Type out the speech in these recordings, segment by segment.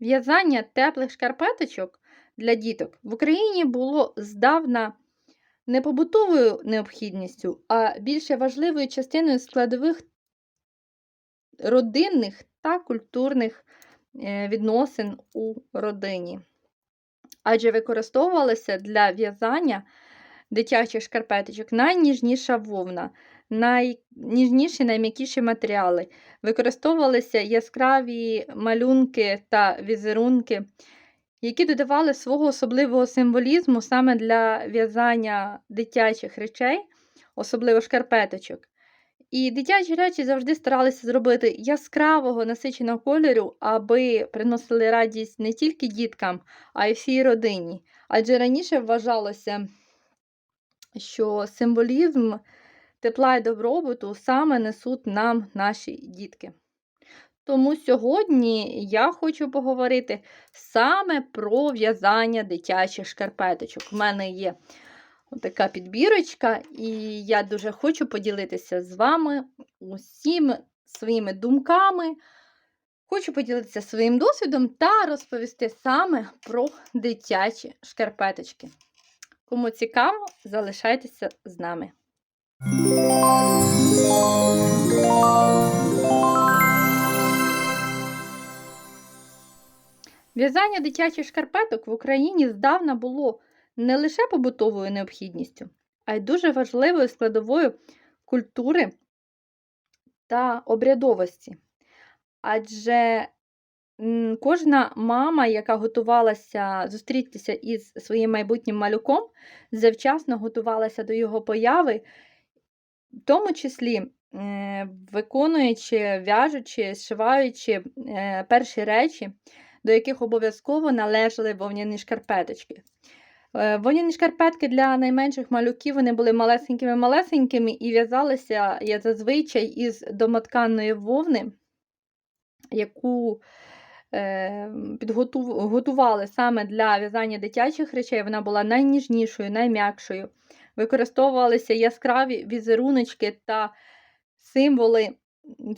В'язання теплих шкарпеточок для діток в Україні було здавна не побутовою необхідністю, а більше важливою частиною складових родинних та культурних е, відносин у родині. Адже використовувалася для в'язання дитячих шкарпеточок найніжніша вовна, найніжніші, найм'якіші матеріали. Використовувалися яскраві малюнки та візерунки, які додавали свого особливого символізму саме для в'язання дитячих речей, особливо шкарпеточок. І дитячі речі завжди старалися зробити яскравого насиченого кольору, аби приносили радість не тільки діткам, а й всій родині. Адже раніше вважалося, що символізм тепла і добробуту саме несуть нам наші дітки. Тому сьогодні я хочу поговорити саме про в'язання дитячих шкарпеточок. У мене є така підбірочка, і я дуже хочу поділитися з вами усіми своїми думками. Хочу поділитися своїм досвідом та розповісти саме про дитячі шкарпеточки. Кому цікаво, залишайтеся з нами. В'язання дитячих шкарпеток в Україні здавна було не лише побутовою необхідністю, а й дуже важливою складовою культури та обрядовості. Адже кожна мама, яка готувалася зустрітися із своїм майбутнім малюком, завчасно готувалася до його появи, в тому числі е, виконуючи, в'яжучи, зшиваючи е, перші речі, до яких обов'язково належали вовняні шкарпеточки. Е, Вовняні шкарпетки для найменших малюків вони були малесенькими-малесенькими і в'язалися я зазвичай із домотканної вовни, яку підготували саме для в'язання дитячих речей. Вона була найніжнішою, найм'якшою. Використовувалися яскраві візеруночки та символи.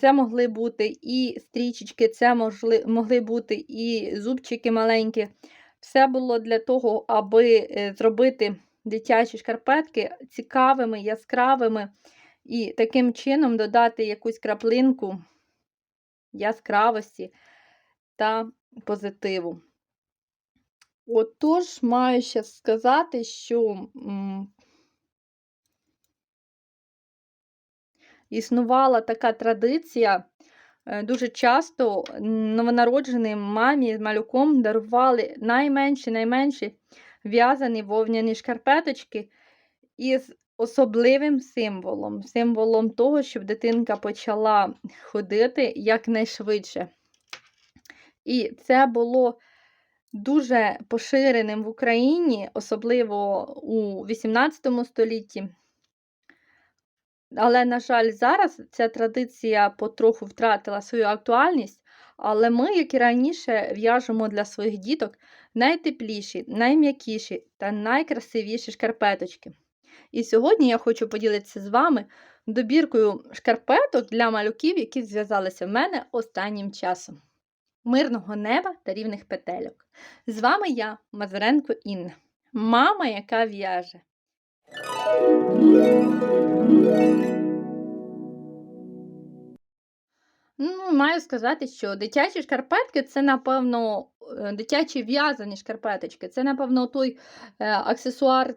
Це могли бути і стрічечки, це могли, могли бути і зубчики маленькі. Все було для того, аби е, зробити дитячі шкарпетки цікавими, яскравими і таким чином додати якусь краплинку яскравості та позитиву. Отож, маю ще сказати, що існувала така традиція. Е, дуже часто новонародженим мамі з малюком дарували найменші найменші в'язані вовняні шкарпеточки із особливим символом, символом того, щоб дитинка почала ходити якнайшвидше. І це було дуже поширеним в Україні, особливо у XVIII столітті. Але, на жаль, зараз ця традиція потроху втратила свою актуальність, але ми, як і раніше, в'яжемо для своїх діток найтепліші, найм'якіші та найкрасивіші шкарпеточки. І сьогодні я хочу поділитися з вами добіркою шкарпеток для малюків, які зв'язалися в мене останнім часом. Мирного неба та рівних петельок. З вами я, Мазуренко Інна, мама, яка в'яже. Ну, маю сказати, що дитячі шкарпетки це, напевно, е, дитячі в'язані шкарпеточки. Це, напевно, той е, аксесуар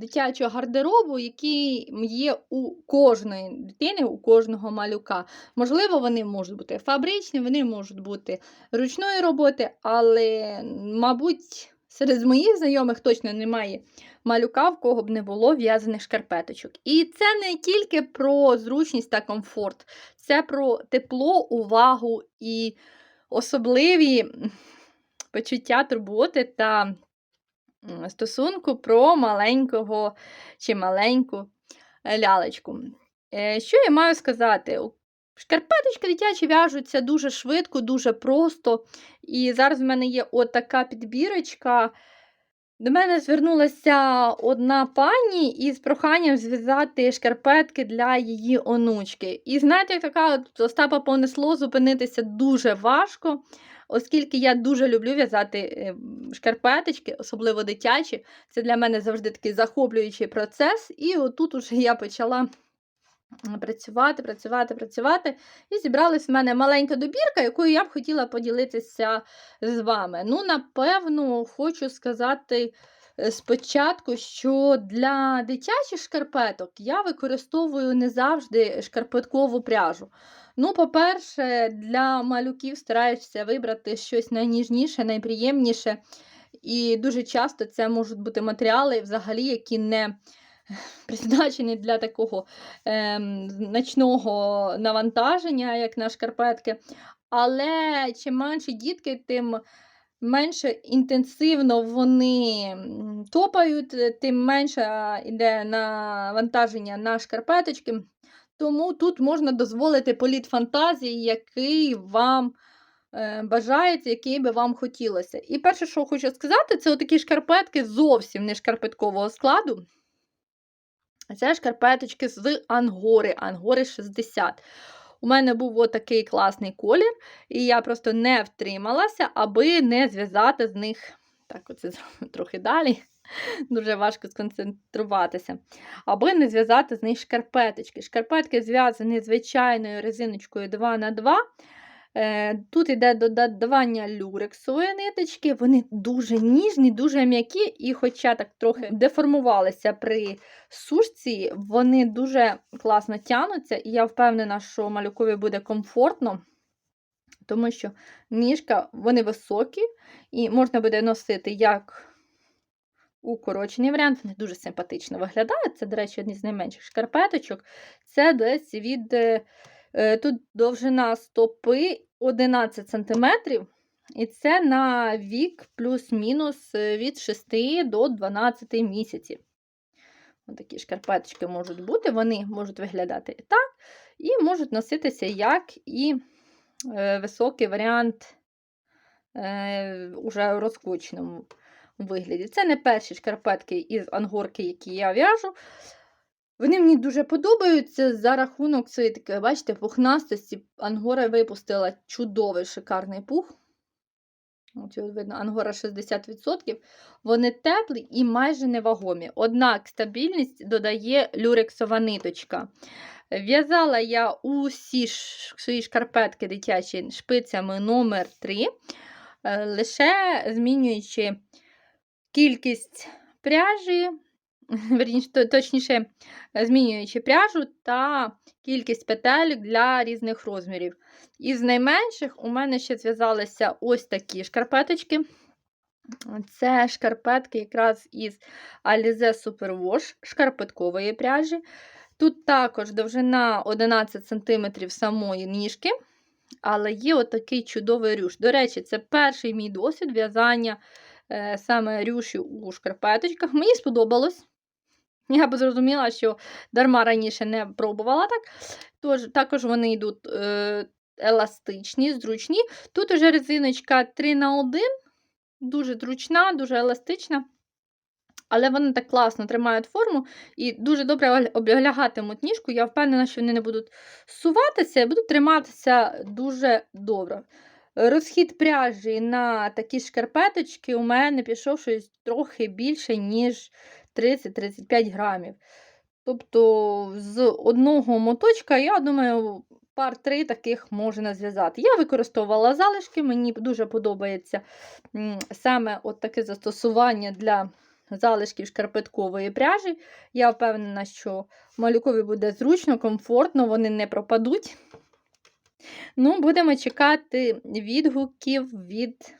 дитячого гардеробу, який є у кожної дитини, у кожного малюка. Можливо, вони можуть бути фабричні, вони можуть бути ручної роботи, але, мабуть, серед моїх знайомих точно немає малюка, в кого б не було в'язаних шкарпеточок. І це не тільки про зручність та комфорт, це про тепло, увагу і особливі почуття турботи та стосунку про маленького чи маленьку лялечку. Е, що я маю сказати? Шкарпеточки дитячі в'яжуться дуже швидко, дуже просто. І зараз в мене є отака підбірочка До мене звернулася одна пані із проханням зв'язати шкарпетки для її онучки. І знаєте, як така Остапа понесло зупинитися дуже важко, оскільки я дуже люблю в'язати е, шкарпеточки, особливо дитячі. Це для мене завжди такий захоплюючий процес. І отут уже я почала працювати, працювати, працювати. І зібралась в мене маленька добірка, якою я б хотіла поділитися з вами. Ну, напевно, хочу сказати е, спочатку, що для дитячих шкарпеток я використовую не завжди шкарпеткову пряжу. Ну, по-перше, для малюків стараюся вибрати щось найніжніше, найприємніше. І дуже часто це можуть бути матеріали, взагалі, які не призначені для такого ем, значного навантаження, як на шкарпетки. Але чим менші дітки, тим менше інтенсивно вони топають, е, тим менше йде навантаження на шкарпеточки. Тому тут можна дозволити політ фантазії, який вам е, бажається, який би вам хотілося. І перше, що хочу сказати, це такі шкарпетки зовсім не шкарпеткового складу. Це шкарпеточки з ангори, ангори 60. У мене був отакий класний колір, і я просто не втрималася, аби не зв'язати з них. Так, оце трохи далі. Дуже важко сконцентруватися. Аби не зв'язати з них шкарпеточки. Шкарпетки зв'язані звичайною резиночкою 2х2. Е, Тут йде додавання люрексової ниточки, вони дуже ніжні, дуже м'які, і, хоча так трохи деформувалися при сушці, вони дуже класно тянуться, і я впевнена, що малюкові буде комфортно, тому що ніжка вони високі, і можна буде носити як укорочений варіант, вони дуже симпатично виглядають. Це, до речі, одні з найменших шкарпеточок. Це десь від. Е, тут довжина стопи 11 см, і це на вік плюс-мінус е, від 6 до 12 місяців. Такі шкарпеточки можуть бути, вони можуть виглядати і так, і можуть носитися як і е, високий варіант уже в розкрученому вигляді. Це не перші шкарпетки із ангорки, які я в'яжу. Вони мені дуже подобаються за рахунок цієї такої, бачите, пухнастості. Ангора випустила чудовий шикарний пух. От, видно, ангора 60%. Вони теплі і майже невагомі. Однак стабільність додає люрексова ниточка. В'язала я усі свої шкарпетки дитячі шпицями номер 3 е, лише змінюючи кількість пряжі верніше, точніше, змінюючи пряжу та кількість петель для різних розмірів. Із найменших у мене ще зв'язалися ось такі шкарпеточки. Це шкарпетки якраз із Alize Superwash шкарпеткової пряжі. Тут також довжина 11 см самої ніжки, але є отакий чудовий рюш. До речі, це перший мій досвід в'язання е, саме рюші у шкарпеточках. Мені сподобалось. Я б зрозуміла, що дарма раніше не пробувала так. Тож, Також вони йдуть е, еластичні, зручні. Тут уже резиночка 3 на 1 дуже зручна, дуже еластична. Але вони так класно тримають форму і дуже добре облягатимуть ніжку. Я впевнена, що вони не будуть суватися і будуть триматися дуже добре. Розхід пряжі на такі шкарпеточки у мене пішов щось трохи більше, ніж 30-35 грамів. Тобто, з одного моточка, я думаю, пар три таких можна зв'язати. Я використовувала залишки, мені дуже подобається саме от таке застосування для залишків шкарпеткової пряжі. Я впевнена, що малюкові буде зручно, комфортно, вони не пропадуть. Ну, Будемо чекати відгуків від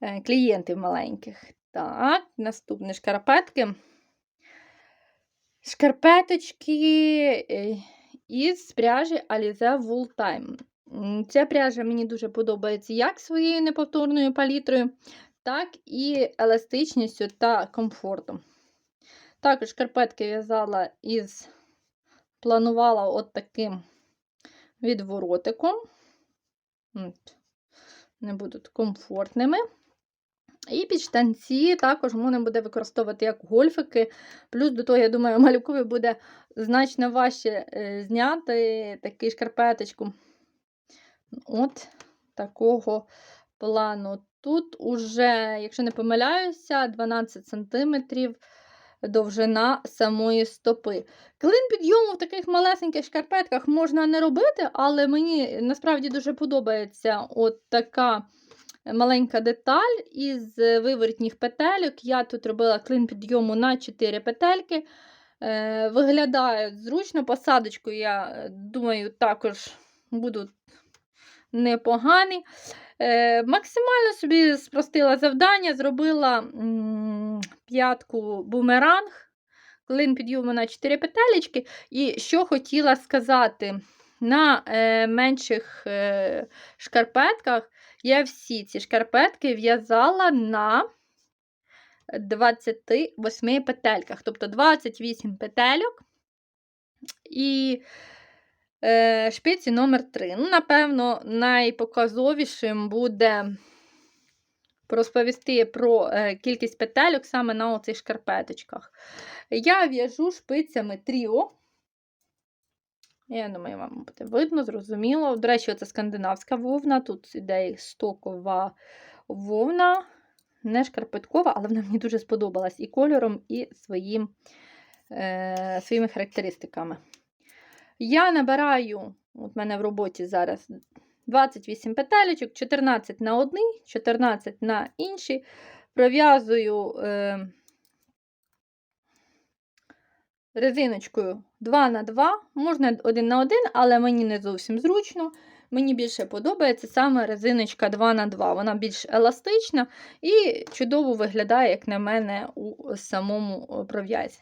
е, клієнтів маленьких. Так, наступні шкарпетки. Шкарпеточки е, із пряжі Alize Wool Time. Ця пряжа мені дуже подобається як своєю неповторною палітрою, так і еластичністю та комфортом. Також шкарпетки в'язала із, планувала от таким відворотиком. Не будуть комфортними. І під штанці також можна буде використовувати як гольфики. Плюс до того, я думаю, малюкові буде значно важче е, зняти таку шкарпеточку. От такого плану. Тут уже, якщо не помиляюся, 12 см довжина самої стопи. Клин підйому в таких малесеньких шкарпетках можна не робити, але мені насправді дуже подобається от така маленька деталь із виворітніх петельок. Я тут робила клин підйому на 4 петельки. Е, Виглядає зручно. Посадочку, я е, думаю, також будуть непогані. Е, Максимально собі спростила завдання, зробила п'ятку бумеранг, клин підйому на 4 петелечки. І що хотіла сказати, на менших шкарпетках я всі ці шкарпетки в'язала на 28 петельках, тобто 28 петельок і е, шпиці номер 3. Ну, напевно, найпоказовішим буде розповісти про е, кількість петельок саме на оцих шкарпеточках. Я в'яжу шпицями тріо. Я думаю, вам буде видно, зрозуміло. До речі, це скандинавська вовна. Тут іде стокова вовна, не шкарпеткова, але вона мені дуже сподобалась і кольором, і своїм, е, своїми характеристиками. Я набираю, от в мене в роботі зараз 28 петелечок, 14 на одній, 14 на іншій. Пров'язую е, резиночкою 2 на 2, можна 1 на 1, але мені не зовсім зручно. Мені більше подобається саме резиночка 2 на 2 Вона більш еластична і чудово виглядає, як на мене, у самому пров'язі.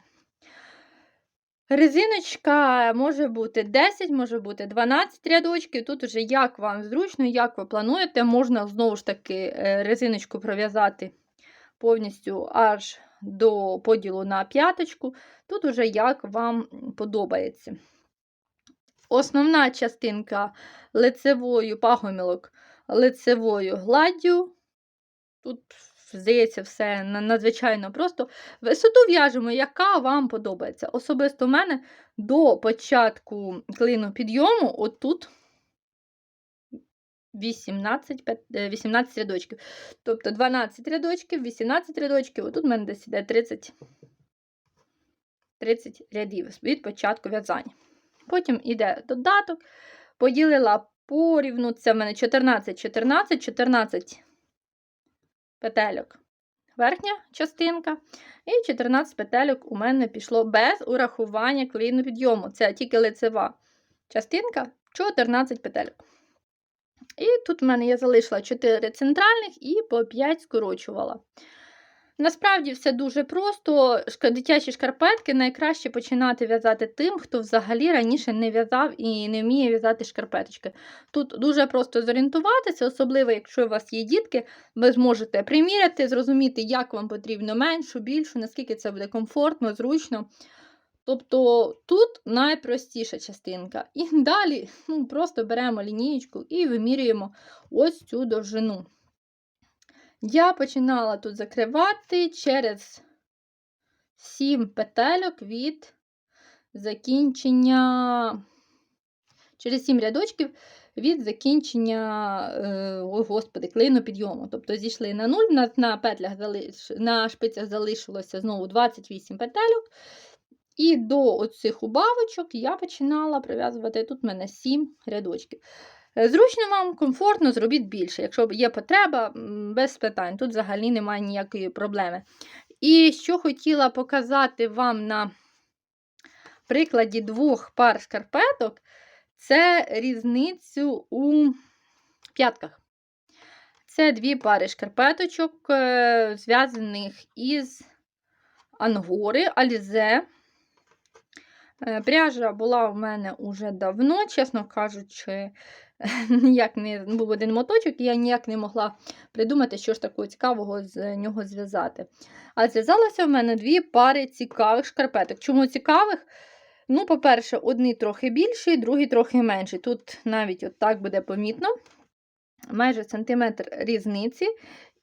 Резиночка може бути 10, може бути 12 рядочків. Тут уже як вам зручно, як ви плануєте, можна знову ж таки е, резиночку пров'язати повністю аж до поділу на п'яточку. Тут уже як вам подобається. Основна частинка лицевою пагомілок лицевою гладдю. Тут, здається, все надзвичайно просто. Висоту в'яжемо, яка вам подобається. Особисто в мене до початку клину підйому, отут 18 18 рядочків. Тобто 12 рядочків, 18 рядочків, отут в мене десь іде 30, 30 рядів від початку в'язання. Потім йде додаток, поділила порівну, це в мене 14, 14, 14 петельок. Верхня частинка. І 14 петельок у мене пішло без урахування клину підйому. Це тільки лицева частинка, 14 петельок. І тут в мене я залишила 4 центральних і по 5 скорочувала. Насправді все дуже просто. Дитячі шкарпетки найкраще починати в'язати тим, хто взагалі раніше не в'язав і не вміє в'язати шкарпеточки. Тут дуже просто зорієнтуватися, особливо, якщо у вас є дітки, ви зможете приміряти, зрозуміти, як вам потрібно меншу, більшу, наскільки це буде комфортно, зручно. Тобто тут найпростіша частинка. І далі ну, просто беремо лінієчку і вимірюємо ось цю довжину. Я починала тут закривати через 7 петельок від закінчення, через 7 рядочків від закінчення, е, ой, господи, клину підйому. Тобто зійшли на 0, на, на, петлях залиш, на шпицях залишилося знову 28 петельок. І до оцих убавочок я починала прив'язувати тут в мене 7 рядочків. Е, Зручно вам, комфортно, зробіть більше. Якщо є потреба, без питань. Тут взагалі немає ніякої проблеми. І що хотіла показати вам на прикладі двох пар шкарпеток, це різницю у п'ятках. Це дві пари шкарпеточок, е, зв'язаних із ангори, алізе. Е, Пряжа була у мене уже давно, чесно кажучи, ніяк не був один моточок, і я ніяк не могла придумати, що ж такого цікавого з нього зв'язати. А зв'язалося в мене дві пари цікавих шкарпеток. Чому цікавих? Ну, по-перше, одні трохи більші, другі трохи менші. Тут навіть от так буде помітно. Майже сантиметр різниці.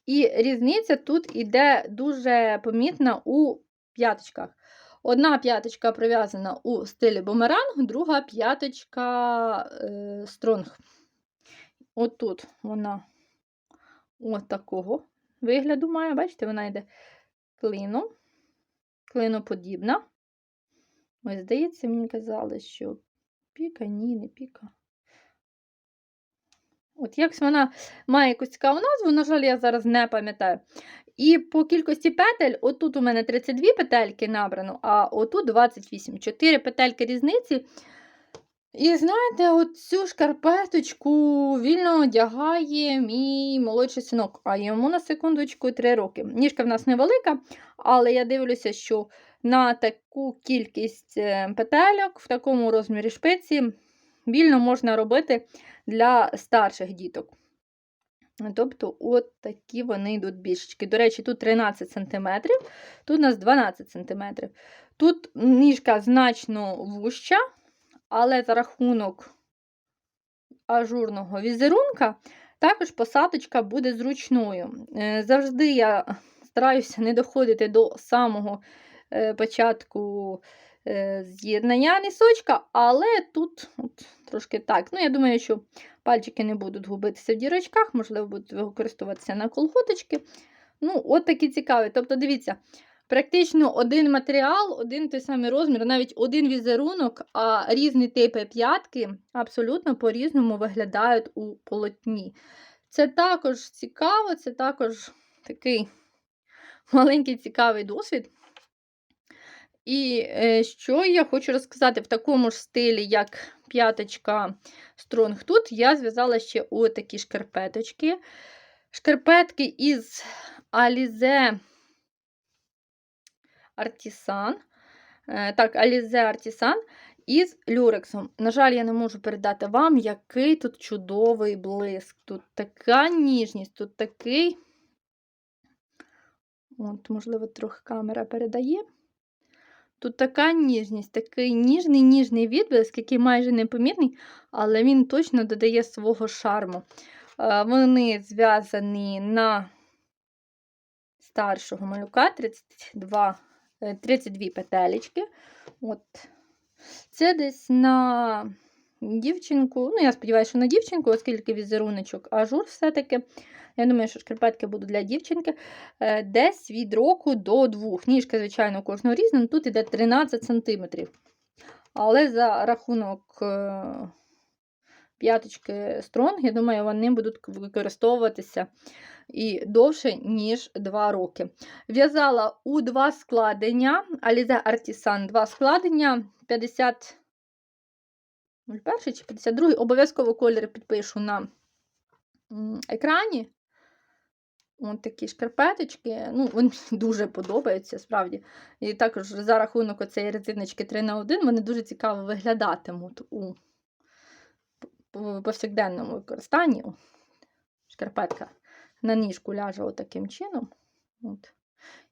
І різниця тут іде дуже помітна у п'яточках. Одна п'яточка прив'язана у стилі бумеранг, друга п'яточка е, стронг. Отут вона от такого вигляду має. Бачите, вона йде клином, клиноподібна. Ось, здається, мені казали, що піка, ні, не піка. От якось вона має якусь цікаву назву, на жаль, я зараз не пам'ятаю. І по кількості петель, отут у мене 32 петельки набрано, а отут 28. 4 петельки різниці. І знаєте, от цю шкарпеточку вільно одягає мій молодший синок, а йому на секундочку 3 роки. Ніжка в нас невелика, але я дивлюся, що на таку кількість е, петельок в такому розмірі шпиці вільно можна робити для старших діток. Тобто, от такі вони йдуть більшечки. До речі, тут 13 см, тут у нас 12 см. Тут ніжка значно вуща, але за рахунок ажурного візерунка, також посадочка буде зручною. Е, Завжди я стараюся не доходити до самого е, початку з'єднання нісочка, але тут от, трошки так. Ну, Я думаю, що пальчики не будуть губитися в дірочках, можливо, будуть використовуватися на колготочки. Ну, от такі цікаві. Тобто, дивіться, практично один матеріал, один той самий розмір, навіть один візерунок, а різні типи п'ятки абсолютно по-різному виглядають у полотні. Це також цікаво, це також такий маленький цікавий досвід. І е, що я хочу розказати в такому ж стилі, як п'яточка Стронг тут, я зв'язала ще отакі шкарпеточки. Шкарпетки із Alize Artisan. Е, так, Alize Artisan із люрексом. На жаль, я не можу передати вам, який тут чудовий блиск. Тут така ніжність, тут такий. От, можливо, трохи камера передає. Тут така ніжність, такий ніжний ніжний відблиск, який майже непомірний, але він точно додає свого шарму. Е, вони зв'язані на старшого малюка 32 32 петелечки. От. Це десь на дівчинку, ну, я сподіваюся, що на дівчинку, оскільки візеруночок ажур все-таки. Я думаю, що шкарпетки будуть для дівчинки. Е, десь від року до двох. Ніжка, звичайно, кожного різна, тут іде 13 см. Але за рахунок е, п'яточки Стронг, я думаю, вони будуть використовуватися і довше, ніж 2 роки. В'язала у два складення, Alize Artisan два складення 50. 01 чи 52 обов'язково колір підпишу на екрані. От такі шкарпеточки. Ну, Вони дуже подобаються, справді. І також за рахунок оцеї резиночки 3 на 1 вони дуже цікаво виглядатимуть у повсякденному використанні. Шкарпетка на ніжку ляже отаким чином. От.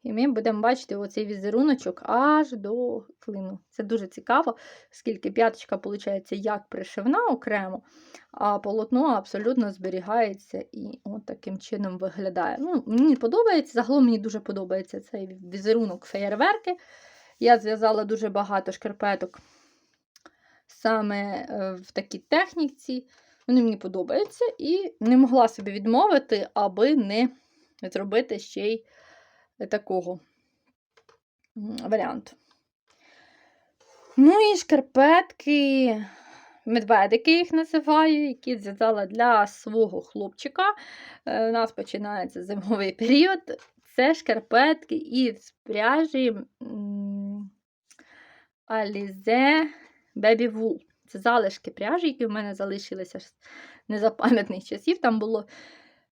І ми будемо бачити оцей візеруночок аж до клину. Це дуже цікаво, оскільки п'яточка, виходить, як пришивна окремо, а полотно абсолютно зберігається і от таким чином виглядає. Ну, Мені подобається, загалом мені дуже подобається цей візерунок феєрверки. Я зв'язала дуже багато шкарпеток саме е, в такій техніці. Вони мені подобаються і не могла собі відмовити, аби не зробити ще й такого варіанту. Ну і шкарпетки, медведики їх називаю, які зв'язала для свого хлопчика. Е, у нас починається зимовий період. Це шкарпетки із пряжі Alize Baby Wool. Це залишки пряжі, які в мене залишилися з незапам'ятних часів. Там було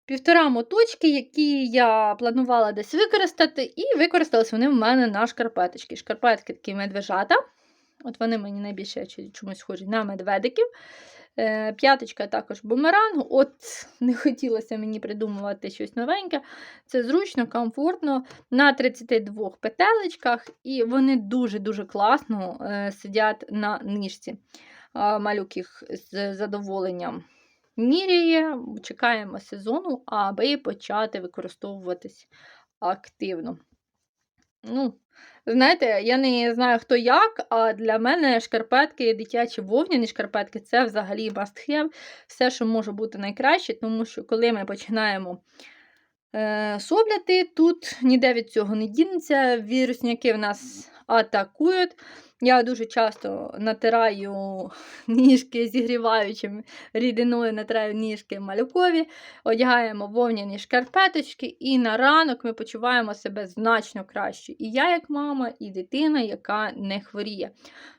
півтора моточки, які я планувала десь використати, і використалися вони в мене на шкарпеточки. Шкарпетки такі медвежата. От вони мені найбільше чомусь схожі на медведиків. Е, п'яточка також бумерангу. От не хотілося мені придумувати щось новеньке. Це зручно, комфортно, на 32 петелечках, і вони дуже-дуже класно е, сидять на нижці. Малюк їх з задоволенням міряє, чекаємо сезону, аби почати використовуватись активно. Ну, знаєте, я не знаю, хто як, а для мене шкарпетки, дитячі вовняні шкарпетки це взагалі must have, все, що може бути найкраще, тому що коли ми починаємо е, собляти, тут ніде від цього не дінеться. Вірусняки в нас атакують. Я дуже часто натираю ніжки зігріваючим рідиною, натираю ніжки малюкові, одягаємо вовняні шкарпеточки, і на ранок ми почуваємо себе значно краще. І я, як мама, і дитина, яка не хворіє.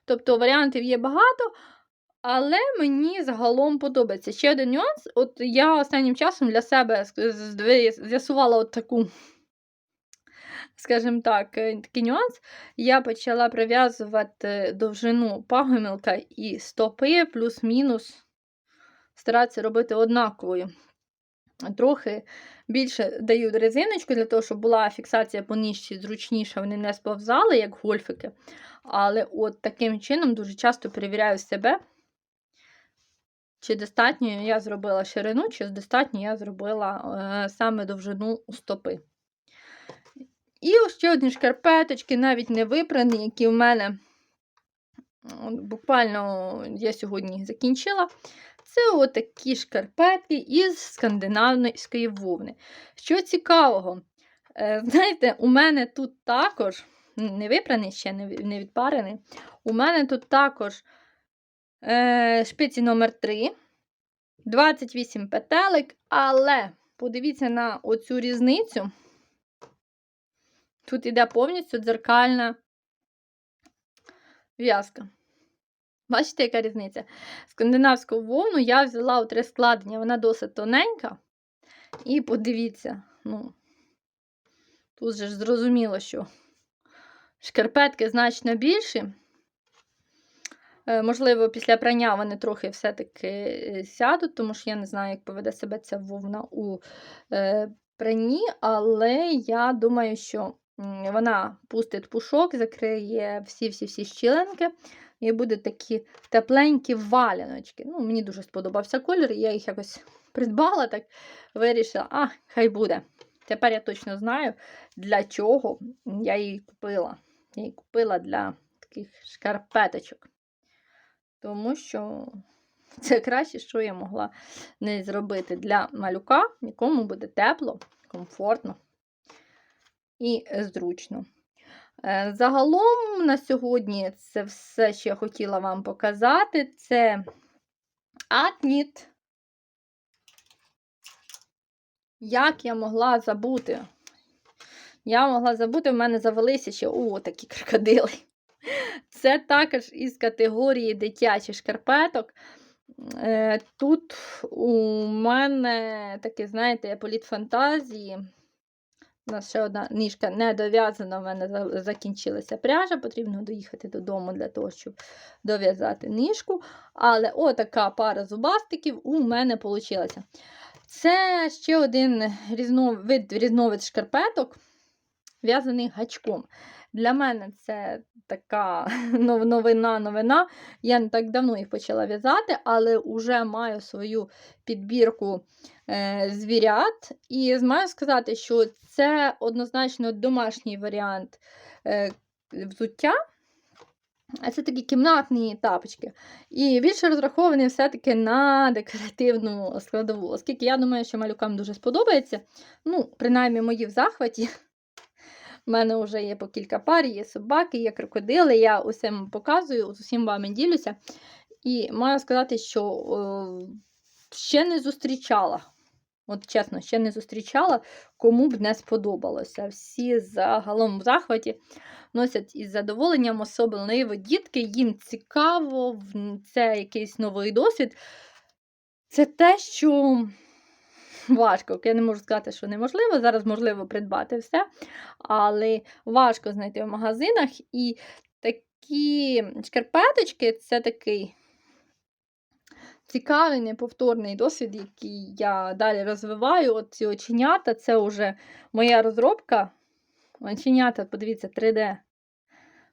Тобто варіантів є багато. Але мені загалом подобається. Ще один нюанс. От я останнім часом для себе з'ясувала от таку скажімо так, е, такий нюанс, я почала прив'язувати довжину пагомілка і стопи плюс-мінус старатися робити однаковою. Трохи більше даю резиночку для того, щоб була фіксація по ніжці зручніша, вони не сповзали, як гольфики. Але от таким чином дуже часто перевіряю себе, чи достатньо я зробила ширину, чи достатньо я зробила е, саме довжину стопи. І ще одні шкарпеточки, навіть не випрані, які в мене буквально я сьогодні закінчила. Це отакі шкарпетки із скандинавської вовни. Що цікавого, е, знаєте, у мене тут також, не випраний ще, не відпарений, у мене тут також е, шпиці номер 3 28 петелек, але подивіться на оцю різницю. Тут іде повністю дзеркальна в'язка. Бачите, яка різниця? Скандинавську вовну я взяла у три складення, вона досить тоненька. І подивіться, ну, тут же ж зрозуміло, що шкарпетки значно більші. Е, можливо, після прання вони трохи все-таки е, сядуть, тому що я не знаю, як поведе себе ця вовна у е, пранні, але я думаю, що вона пустить пушок, закриє всі-всі-всі щілинки. І будуть такі тепленькі валяночки. Ну, Мені дуже сподобався колір, я їх якось придбала, так вирішила, а, хай буде. Тепер я точно знаю, для чого я її купила. Я її купила для таких шкарпеточок. Тому що це краще, що я могла не зробити для малюка, якому буде тепло, комфортно і зручно. Е, загалом на сьогодні це все, що я хотіла вам показати. Це атніт. Як я могла забути? Я могла забути, в мене завелися ще о, такі крокодили. Це також із категорії дитячих шкарпеток. Е, тут у мене таке, знаєте, політ фантазії. У нас ще одна ніжка не дов'язана, в мене закінчилася пряжа, потрібно доїхати додому для того, щоб дов'язати ніжку. Але отака пара зубастиків у мене вийшла. Це ще один різновид, різновид шкарпеток, в'язаний гачком. Для мене це така новина-новина. Я не так давно їх почала в'язати, але вже маю свою підбірку е, звірят. І маю сказати, що це однозначно домашній варіант е, взуття. А це такі кімнатні тапочки. І більше розрахований все-таки на декоративну складову, оскільки я думаю, що малюкам дуже сподобається. Ну, принаймні, мої в захваті. У мене вже є по кілька пар, є собаки, є крокодили. Я усім показую, усім вами ділюся. І маю сказати, що о, ще не зустрічала. От чесно, ще не зустрічала, кому б не сподобалося. Всі загалом в захваті носять із задоволенням, особливо дітки, їм цікаво, це якийсь новий досвід. Це те, що важко. Я не можу сказати, що неможливо. Зараз можливо придбати все, але важко знайти в магазинах. І такі шкарпеточки це такий цікавий, неповторний досвід, який я далі розвиваю. От ці оченята це вже моя розробка. Оченята, подивіться, 3D.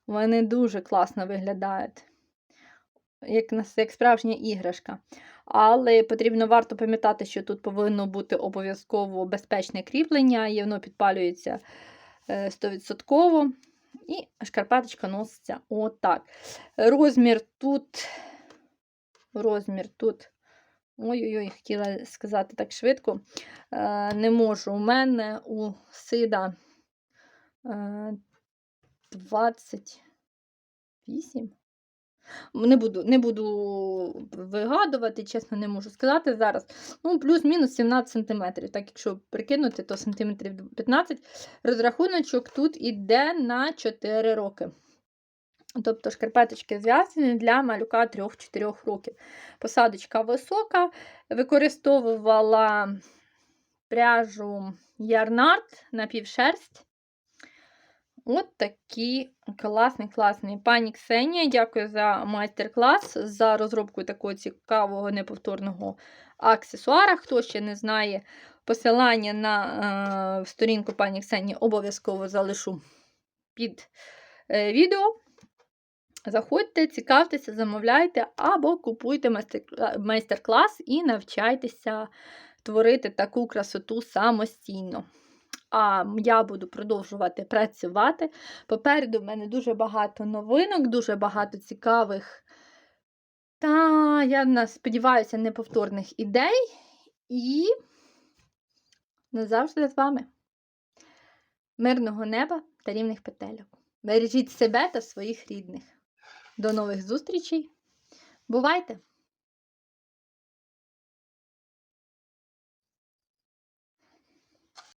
Вони дуже класно виглядають. Як, як справжня іграшка. Але потрібно варто пам'ятати, що тут повинно бути обов'язково безпечне кріплення, і воно підпалюється е, 100%. І шкарпеточка носиться отак. Розмір тут. Розмір тут. Ой-ой-ой, хотіла сказати так швидко. Е, не можу. У мене у сида е, 28. Не буду, не буду вигадувати, чесно, не можу сказати зараз. Ну, плюс-мінус 17 см. Так, якщо прикинути, то сантиметрів 15 Розрахуночок тут іде на 4 роки. Тобто шкарпеточки зв'язані для малюка 3-4 років. Посадочка висока. Використовувала пряжу Ярнард напівшерсть. От такі класний, класний. Пані Ксенія, дякую за майстер-клас, за розробку такого цікавого, неповторного аксесуара. Хто ще не знає, посилання на е, сторінку пані Ксенії обов'язково залишу під е, відео. Заходьте, цікавтеся, замовляйте або купуйте майстер- майстер-клас і навчайтеся творити таку красоту самостійно. А я буду продовжувати працювати. Попереду в мене дуже багато новинок, дуже багато цікавих та, я сподіваюся, неповторних ідей. І назавжди з вами. Мирного неба та рівних петельок. Бережіть себе та своїх рідних. До нових зустрічей. Бувайте!